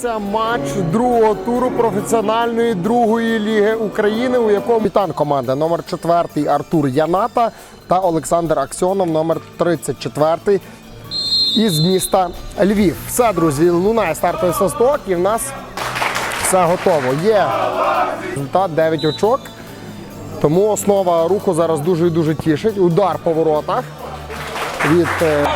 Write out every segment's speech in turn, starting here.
відбувається матч другого туру професіональної другої ліги України, у якому капітан команди номер 4 Артур Яната та Олександр Аксьонов, номер 34 із міста Львів. Все, друзі, лунає стартовий свисток і в нас все готово. Є результат 9 очок. Тому основа руху зараз дуже і дуже тішить. Удар по воротах від е,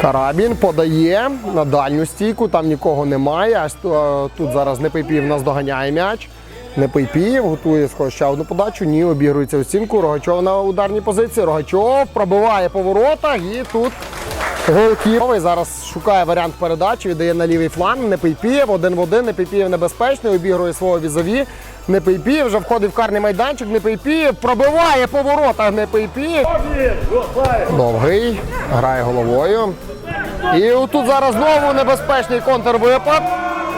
Карабін подає на дальню стійку, там нікого немає. Аж е, тут зараз Непейпів нас доганяє м'яч. Непейпів готує схоже, ще одну подачу. Ні, обігрується у стінку. Рогачов на ударній позиції. Рогачов пробиває по воротах і тут голкіповий зараз шукає варіант передачі, віддає на лівий фланг. не Непейпів, один в один. Непейпів небезпечний, обігрує свого візові. не Непейпів вже входить в карний майданчик. не Непейпів пробиває по воротах. не Непейпів. Довгий, грає головою. І отут зараз знову небезпечний контрвипад.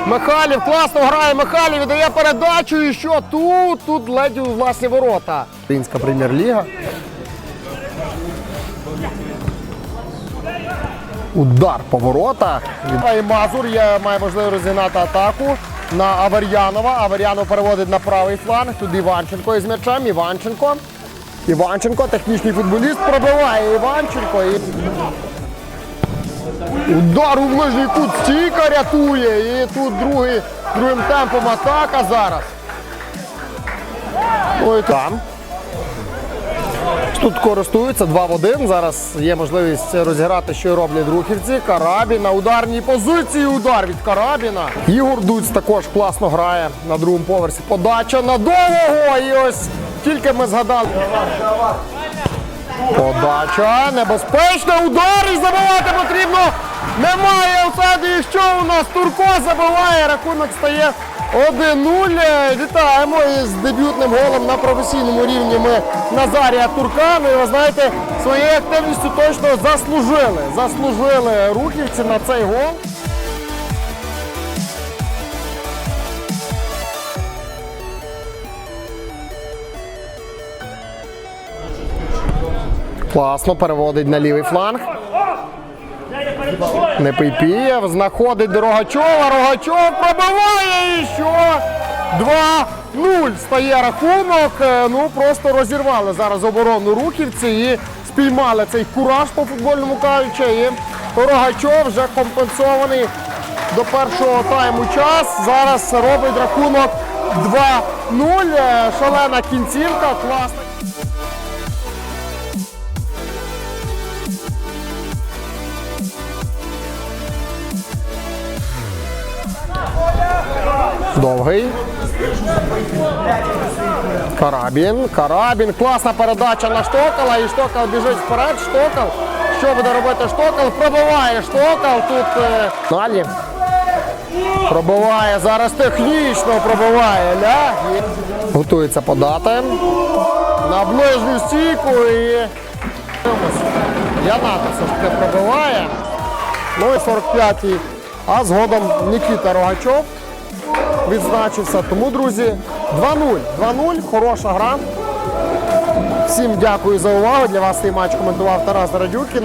Михайлів класно грає. Михайлів віддає передачу. І що тут? Тут ледь власні ворота. Українська прем'єр-ліга. Удар по воротах. І Мазур є, має можливість розігнати атаку на Авер'янова. Авер'янов переводить на правий фланг. Тут Іванченко із м'ячем. Іванченко. Іванченко, технічний футболіст, пробиває Іванченко. І... Удар у ближній кут стійка рятує. І тут другий, другим темпом атака зараз. Ой, там. Тут користуються 2 в 1. Зараз є можливість розіграти, що роблять рухівці. Карабін на ударній позиції. Удар від Карабіна. Ігор Дуць також класно грає на другому поверсі. Подача на довгого. І ось тільки ми згадали. Подача. Небезпечна. Удар і забивати потрібно. Немає офсайду. І що у нас? Турко забиває. Рахунок стає 1-0. Вітаємо із дебютним голом на професійному рівні ми Назарія Турка. Ну і ви знаєте, своєю активністю точно заслужили. Заслужили рухівці на цей гол. Класно переводить на лівий фланг. Непейпієв знаходить до Рогачова. Рогачов пробиває і що? 2-0 стає рахунок. Е, Ну просто розірвали зараз оборону рухівці і спіймали цей кураж по футбольному кажучи. І Рогачов вже компенсований до першого тайму час. Зараз робить рахунок 2-0. Е, Шалена кінцівка. Класна. Довгий. Карабін. Карабін. Класна передача на Штокала. І Штокал біжить вперед. Штокал. Що буде робити Штокал? Пробиває Штокал. Тут е, далі. Пробиває. Зараз технічно пробиває. Ля. Готується подати. На ближню стійку і. Яната все ж таки пробиває. Ну і 45-й. А згодом Нікіта Рогачов відзначився. Тому, друзі, 2-0. 2-0, хороша гра. Всім дякую за увагу. Для вас цей матч коментував Тарас Радюкін.